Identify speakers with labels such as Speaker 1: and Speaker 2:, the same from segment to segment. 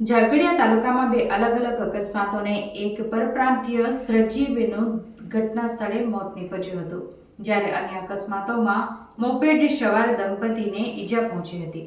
Speaker 1: ઝઘડિયા તાલુકામાં બે અલગ અલગ અકસ્માતોને એક પરપ્રાંતીય શ્રજીવીનું ઘટના સ્થળે મોત નીપજ્યું હતું, જ્યારે અન્ય અકસ્માતોમાં મોપેડ સવાર દંપતીને ઈજા પહોંચી હતી.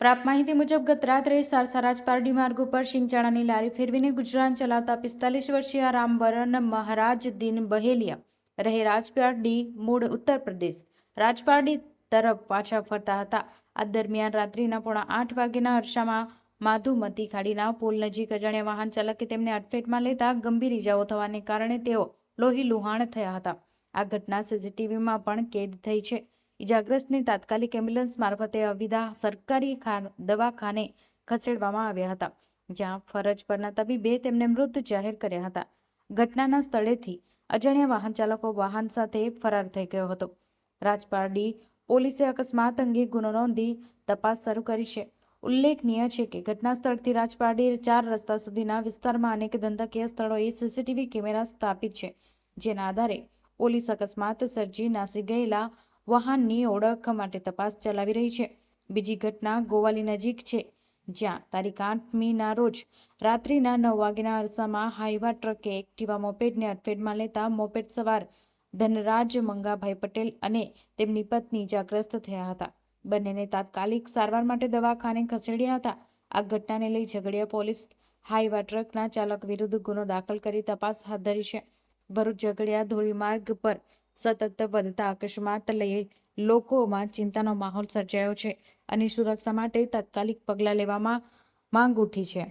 Speaker 1: પ્રાપ્ત માહિતી મુજબ, ગત રાત્રે સારસા પારડી માર્ગ ઉપર શિંગચાણાની લારી ફેરવીને ગુજરાન ચલાવતા પિસ્તાલીસ વર્ષીય રામવરણ મહારાજ દિન બહેલિયા રહે રાજપારડી, મૂળ ઉત્તર પ્રદેશ. રાજપારડી તરફ પાછા ફરતા હતા. આ દરમિયાન રાત્રિના પોણા આઠ વાગ્યાના અરસામાં માધુમતી ખાડીના પુલ નજીક અજાણ્યા વાહન ચાલકે તેમને અડફેટમાં લેતા ગંભીર ઇજાઓ થવાને કારણે તેઓ લોહી લુહાણ થયા હતા. આ ઘટના સીસીટીવીમાં પણ કેદ થઈ છે. ઇજાગ્રસ્તને તાત્કાલિક એમ્બ્યુલન્સ મારફતે અવિધા સરકારી ખાન દવાખાને ખસેડવામાં આવ્યા હતા, જ્યાં ફરજ પરના તબીબે તેમને મૃત જાહેર કર્યા હતા. ઘટનાના સ્થળેથી અજાણ્યા વાહન ચાલકો વાહન સાથે ફરાર થઈ ગયો હતો. રાજપારડી પોલીસે અકસ્માત અંગે ગુનો નોંધી તપાસ શરૂ કરી છે. ઉલ્લેખનીય છે કે ઘટના સ્થળથી રાજપારડી ચાર રસ્તા સુધીના વિસ્તારમાં અનેક ધંધાકીય સ્થળોએ સીસીટીવી કેમેરા સ્થાપિત છે, જેના આધારે પોલીસ અકસ્માત સર્જી નાસી ગયેલા વાહનની ઓળખ માટે તપાસ ચલાવી રહી છે. બીજી ઘટના ગોવાલી નજીક છે, જ્યાં તારીખ આઠમીના રોજ રાત્રિના નવ વાગ્યાના અરસામાં હાઈવા ટ્રકે એક્ટિવા મોપેડને અડફેટમાં લેતા મોપેડ સવાર ધનરાજ મંગાભાઈ પટેલ અને તેમની પત્ની ઇજાગ્રસ્ત થયા હતા. બંનેને તાત્કાલિક સારવાર માટે દવાખાને ખસેડ્યા હતા. આ ઘટનાને લઈ ઝઘડિયા પોલીસ હાઈવા ટ્રકના ચાલક વિરુદ્ધ ગુનો દાખલ કરી તપાસ હાથ ધરી છે. ભરૂચ ઝઘડિયા ધોરીમાર્ગ પર સતત વધતા અકસ્માત લઈ લોકોમાં ચિંતાનો માહોલ સર્જાયો છે અને સુરક્ષા માટે તાત્કાલિક પગલાં લેવામાં માંગ ઉઠી છે.